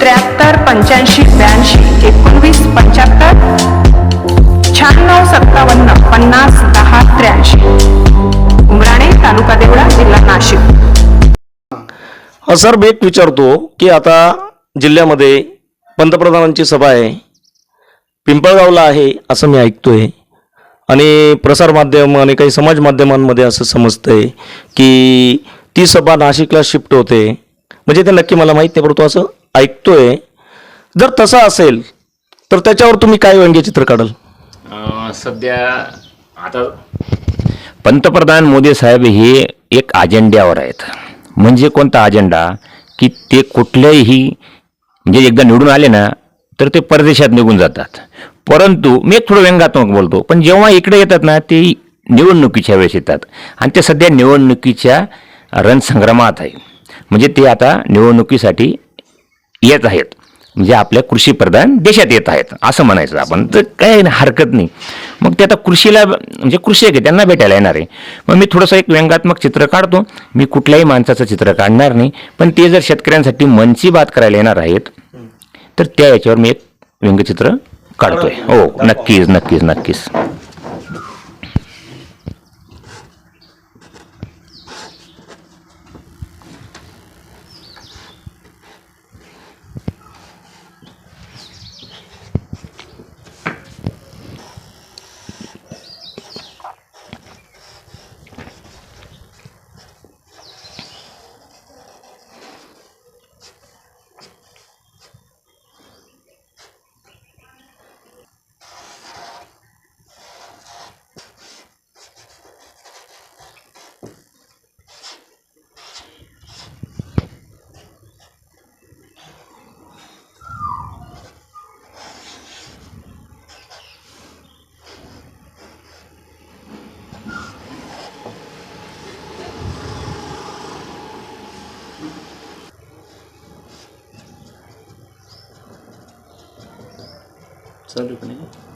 त्र्याहत्तर पंच्याऐंशी ब्याऐंशी एकोणवीस पंच्याहत्तर शहाण्णव सत्तावन्न पन्नास दहा त्र्याऐंशी. उमराणे तालुका देवळा जिल्हा नाशिक. सर मी एक विचारतो की आता जिल्ह्यामध्ये पंतप्रधानांची सभा आहे पिंपळगावला आहे असं मी ऐकतोय. आणि प्रसारमाध्यम आणि काही समाज माध्यमांमध्ये असं समजतंय की ती सभा नाशिकला शिफ्ट होते. म्हणजे ते नक्की मला माहीत नाही परंतु असं? ऐकतोय. जर तसं असेल तर त्याच्यावर तुम्ही काय व्यंग्यचित्र काढाल? अं, सध्या आता पंतप्रधान मोदी साहेब हे एक अजेंड्यावर आहेत. म्हणजे कोणता अजेंडा? की ते कुठल्याही म्हणजे एकदा निवडून आले ना तर ते परदेशात निघून जातात. परंतु मी एक थोडं व्यंगात्मक बोलतो पण जेव्हा इकडे येतात ना ते निवडणुकीच्या वेळेस येतात. आणि ते सध्या निवडणुकीच्या रणसंग्रामात आहे. म्हणजे ते आता निवडणुकीसाठी येत आहेत. म्हणजे आपल्या कृषीप्रधान देशात येत आहेत असं म्हणायचं आपण. तर काय हरकत नाही. मग ते आता कृषीला म्हणजे कृषी आहे त्यांना भेटायला येणार आहे. मग मी थोडंसं एक व्यंगात्मक चित्र काढतो. मी कुठल्याही माणसाचं चित्र काढणार नाही. पण ते जर शेतकऱ्यांसाठी मनची बात करायला येणार आहेत तर त्या याच्यावर मी एक व्यंगचित्र काढतोय. हो नक्कीच नक्कीच नक्कीच. абсолютно нет.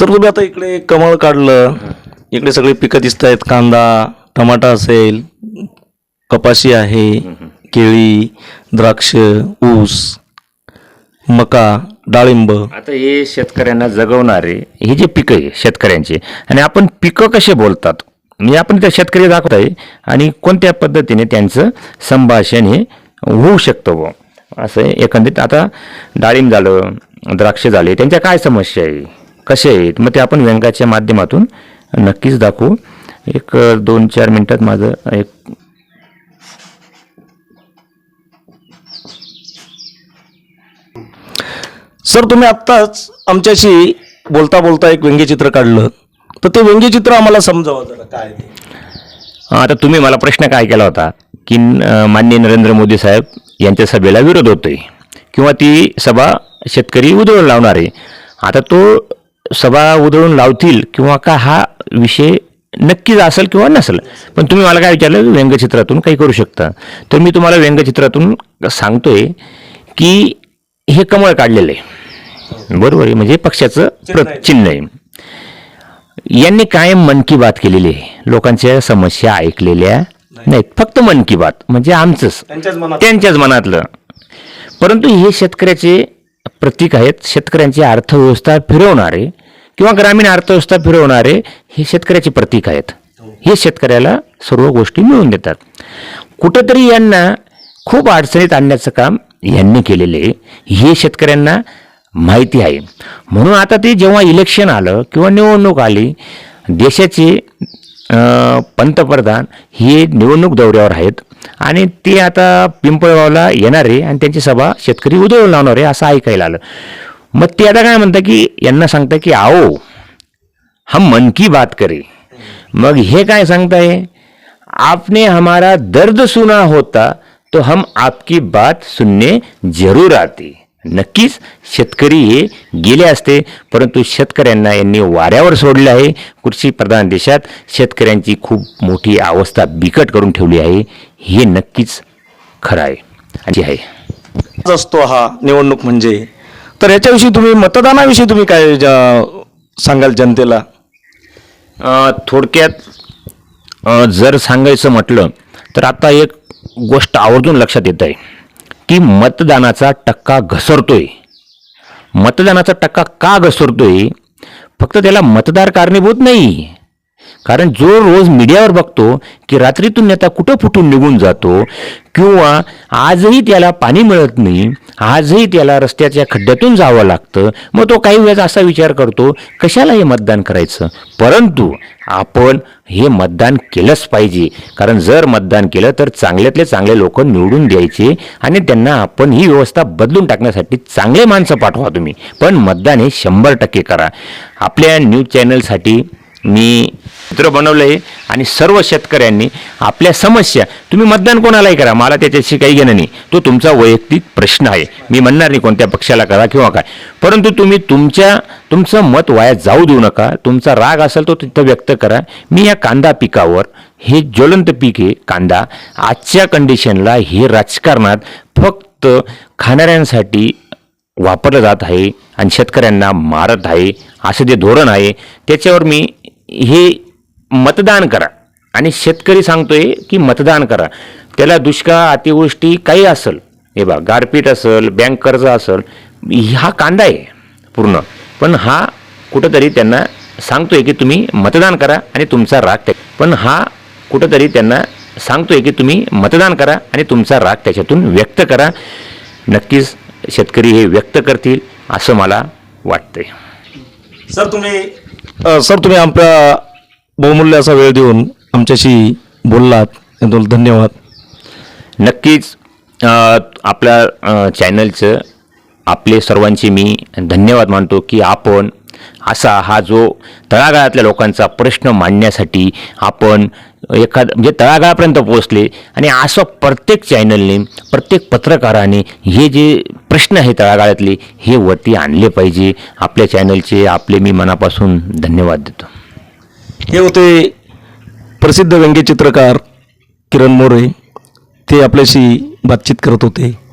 सर तुम्ही आता इकडे कमळ काढलं इकडे सगळे पिकं दिसत आहेत कांदा टमाटा असेल कपाशी आहे केळी द्राक्ष ऊस मका डाळिंब. आता हे शेतकऱ्यांना जगवणारे हे जे पिकं आहे शेतकऱ्यांचे आणि आपण पिकं कसे बोलतात? म्हणजे आपण त्या शेतकरी दाखवत आहे आणि कोणत्या पद्धतीने त्यांचं संभाषण हे होऊ शकतं बुवा? असं एकंदरीत आता डाळिंब झालं द्राक्ष झाले त्यांच्या काय समस्या आहे? कसे आहेत? मग ते आपण व्यंगाच्या माध्यमातून नक्कीच दाखवू. एक दोन चार मिनटात माझं एक सर तुम्ही आत्ताच आमच्याशी बोलता बोलता एक व्यंग्यचित्र काढलं. तर ते व्यंग्यचित्र आम्हाला समजावं जरा काय ते. आता तुम्ही मला प्रश्न काय केला होता? की माननीय नरेंद्र मोदी साहेब यांच्या सभेला विरोध होतोय. किंवा ती सभा शेतकरी उधळून लावणार. आहे आता तो सभा उधळून लावतील किंवा का हा विषय नक्कीच असेल किंवा नसेल. पण तुम्ही मला काय विचारलं व्यंगचित्रातून काही करू शकता. तर मी तुम्हाला व्यंगचित्रातून सांगतोय की हे कमळ काढलेलं आहे. बरोबर आहे? म्हणजे पक्षाचं प्र- चिन्ह आहे. यांनी कायम मन की बात केलेली आहे. लोकांच्या समस्या ऐकलेल्या नाहीत. फक्त मन की बात म्हणजे आमचंच. त्यांच्याच मनातलं. परंतु हे शेतकऱ्याचे प्रतीक आहेत. शेतकऱ्यांची अर्थव्यवस्था फिरवणारे किंवा ग्रामीण अर्थव्यवस्था फिरवणारे हे शेतकऱ्याचे प्रतीक आहेत. हे शेतकऱ्याला सर्व गोष्टी मिळवून देतात. कुठंतरी यांना खूप अडचणीत आणण्याचं काम यांनी केलेले आहे. हे शेतकऱ्यांना माहिती आहे. म्हणून आता ते जेव्हा इलेक्शन आलं किंवा निवडणूक आली देशाचे पंतप्रधान हे निवडणूक दौऱ्यावर आहेत आणि ते आता पिंपळगावला येणार आहे आणि त्यांची सभा शेतकरी उधळून लावणार आहे असं ऐकायला आलं. मग ते आता काय म्हणता की यांना सांगतं की आओ हम मन की बात करे. मग हे काय सांगताय? आपने हमारा दर्द सुना होता तो हम आपकी बात सुनने जरूर आते. नक्कीच शेतकरी हे गेले असते परंतु शेतकऱ्यांना यांनी वाऱ्यावर सोडले आहे. कृषी प्रधान देशात शेतकऱ्यांची खूप मोठी अवस्था बिकट करून ठेवली आहे. हे नक्कीच खरं आहे. आणि आहे. असतो हा निवडणूक म्हणजे तर याच्याविषयी तुम्ही मतदानाविषयी तुम्ही काय ज- सांगाल जनतेला? अ, थोडक्यात अ, जर सांगायचं म्हटलं तर आता एक गोष्ट आवर्जून लक्षात येत आहे की मतदानाचा टक्का घसरतोय. मतदानाचा टक्का का घसरतोय? फक्त त्याला मतदार कारणीभूत नाही. कारण जो रोज मीडियावर बघतो की रात्रीतून नेता कुठं फुटून निघून जातो किंवा आजही त्याला पाणी मिळत नाही आजही त्याला रस्त्याच्या खड्ड्यातून जावं लागतं मग तो काही वेळेस असा विचार करतो कशाला हे मतदान करायचं? परंतु आपण हे मतदान केलंच पाहिजे. कारण जर मतदान केलं तर चांगल्यातले चांगले लोक निवडून द्यायचे आणि त्यांना आपण ही व्यवस्था बदलून टाकण्यासाठी चांगले माणसं पाठवा तुम्ही. पण मतदान हे शंभर टक्के करा. आपल्या न्यूज चॅनलसाठी मी चित्र बनवलं आहे आणि सर्व शेतकऱ्यांनी आपल्या समस्या तुम्ही मतदान कोणालाही करा मला त्याच्याशी काही घेणं नाही. तो तुमचा वैयक्तिक प्रश्न आहे. मी म्हणणार नाही कोणत्या पक्षाला करा किंवा काय. परंतु तुम्ही तुमच्या तुमचं मत वाया जाऊ देऊ नका. तुमचा राग असेल तो तिथं व्यक्त करा. मी या कांदा पिकावर हे ज्वलंत पीक आहे कांदा आजच्या कंडिशनला हे राजकारणात फक्त खाणाऱ्यांसाठी वापरलं जात आहे आणि शेतकऱ्यांना मारत आहे. असं जे धोरण आहे त्याच्यावर मी हे मतदान करा. आणि शेतकरी सांगतोय की मतदान करा. त्याला दुष्काळ अतिवृष्टी काही असेल हे बा गारपीट असेल बँक कर्ज असेल हा कांदा आहे पूर्ण. पण हा कुठंतरी त्यांना सांगतोय की तुम्ही मतदान करा आणि तुमचा राग त्या पण हा कुठंतरी त्यांना सांगतोय की तुम्ही मतदान करा आणि तुमचा राग त्याच्यातून व्यक्त करा. नक्कीच शेतकरी हे व्यक्त करतील असं मला वाटतंय. सर तुम्ही सर तुम्ही आमच्या बहुमूल्य असा वेळ देऊन आमच्याशी बोललात. त्याबद्दल धन्यवाद. नक्कीच आपल्या चॅनलचं आपले सर्वांचे मी धन्यवाद मानतो की आपण असा हा जो तळागाळातल्या लोकांचा प्रश्न मांडण्यासाठी आपण एखाद म्हणजे तळागाळापर्यंत पोहोचले आणि असं प्रत्येक चॅनलने प्रत्येक पत्रकाराने हे जे प्रश्न आहे तळागाळातले हे वरती आणले पाहिजे. आपल्या चॅनलचे आपले मी मनापासून धन्यवाद देतो. हे होते प्रसिद्ध व्यंग्यचित्रकार किरण मोरे. ते आपल्याशी बातचीत करत होते.